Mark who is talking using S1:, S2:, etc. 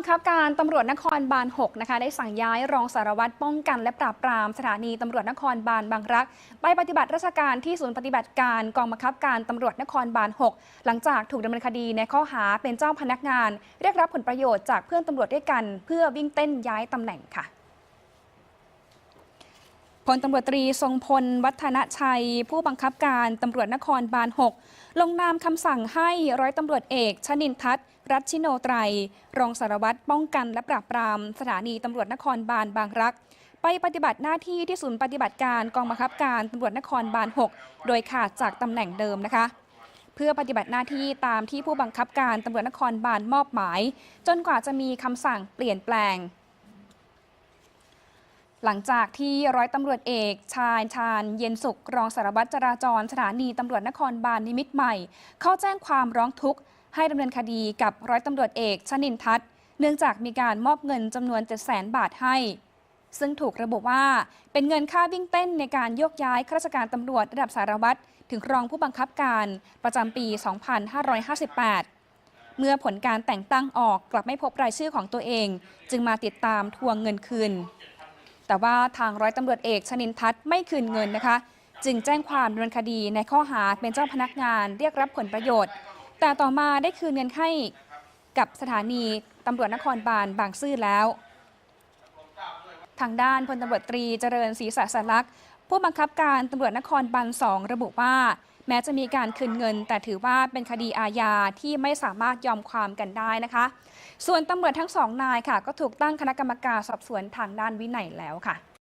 S1: บังคับการตำรวจนครบาล6นะคะได้สั่งย้ายรองสารวัตรป้องกัน และปราบปรามสถานีตำรวจนครบาลบางรัก ไปปฏิบัติราชการที่ศูนย์ปฏิบัติการกองบังคับการตำรวจนครบาล 6 หลังจากถูกดำเนินคดีในข้อหาเป็นเจ้าพนักงาน เรียกรับผลประโยชน์จากเพื่อนตำรวจด้วยกัน เพื่อวิ่งเต้นย้ายตำแหน่งค่ะ พลตำรวจตรีทรงพล วัฒนชัย ผู้บังคับการตำรวจนครบาล 6 ลงนามคำสั่งให้ร้อยตำรวจเอกชนินทัศน์รัชชิโนไตร รองสารวัตรป้องกันและปราบปราม สถานีตำรวจนครบาลบางรัก ไปปฏิบัติหน้าที่ที่ศูนย์ปฏิบัติการกองบังคับการตำรวจนครบาล 6 โดยขาดจากตำแหน่งเดิมนะคะ เพื่อปฏิบัติหน้าที่ตามที่ผู้บังคับการตำรวจนครบาลมอบหมาย จนกว่าจะมีคำสั่งเปลี่ยนแปลง หลังจากที่ร้อยตำรวจเอกชาญชาญ เย็นสุขรองสารวัตรจราจร สถานีตำรวจนครบาลนิมิตรใหม่ เข้าแจ้งความร้องทุกข์ให้ดำเนินคดีกับร้อยตำรวจเอกชนินทัศน์ เนื่องจากมีการมอบเงินจำนวน7 0 0 0 0 0 บาทให้ ซึ่งถูกระบุว่าเป็นเงินค่าวิ่งเต้นในการโยกย้ายข้าราชการตำรวจระดับสารวัตรถึงรองผู้บังคับการประจำปี 2558เมื่อผลการแต่งตั้งออกกลับไม่พบรายชื่อของตัวเอง จึงมาติดตามทวงเงินคืน แต่ว่าทางร้อยตำรวจเอกชนินทัศน์ไม่คืนเงินนะคะ จึงแจ้งความดำเนินคดีในข้อหาเป็นเจ้าพนักงานเรียกรับผลประโยชน์ แต่ต่อมาได้คืนเงินให้กับสถานีตำรวจนครบาลบางซื่อแล้ว ทางด้านพลตำรวจตรีเจริญศรีษะสลักษณ์ผู้บังคับการตำรวจนครบาลสองระบุว่า แม้จะมีการคืนเงิน แต่ถือว่าเป็นคดีอาญาที่ไม่สามารถยอมความกันได้นะคะ ส่วนตำรวจทั้งสองนายค่ะ ก็ถูกตั้งคณะกรรมการสอบสวนทางด้านวินัยแล้วค่ะ